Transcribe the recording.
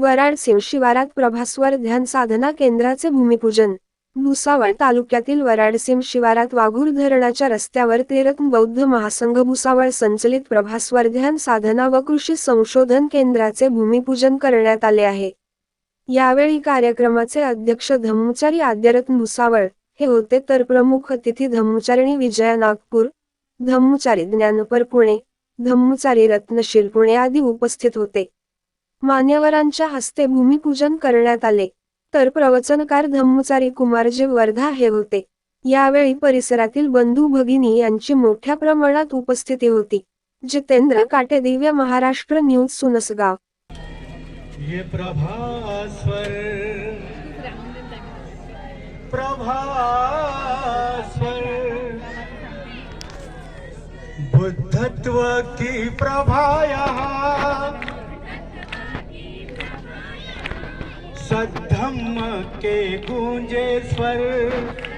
वराडसिंग शिवारात प्रभास्वर ध्यान साधना केंद्राचे भूमिपूजन. भुसावळ तालुक्यातील वराडसिंग शिवारात वाघूर धरणाच्या रस्त्यावर तेरक बौद्ध महासंघ भुसावळ संचलित प्रभास्वर ध्यान साधना व कृषी संशोधन केंद्राचे भूमिपूजन करण्यात आले आहे. यावेळी कार्यक्रमाचे अध्यक्ष धम्मचारी आद्यरत्न भुसावळ हे होते तर प्रमुख अतिथी धम्मचारिणी विजया नागपूर धम्मचारी ज्ञानपर पुणे धम्मचारी रत्नशील पुणे आदी उपस्थित होते. मान्यवरांच्या हस्ते भूमिपूजन करण्यात आले. तर प्रवचनकार धम्मचारी कुमारजी वर्धा हे होते. यावेळी परिसरातील बंधू भगिनी यांची मोठ्या प्रमाणात उपस्थिती होती. जितेंद्र काटे दिव्य महाराष्ट्र न्यूज सुनसगाव. ये प्रभास्वर. प्रभास्वर. बुद्धत्व की प्रभाया. सद्धम के गूंजे स्वर।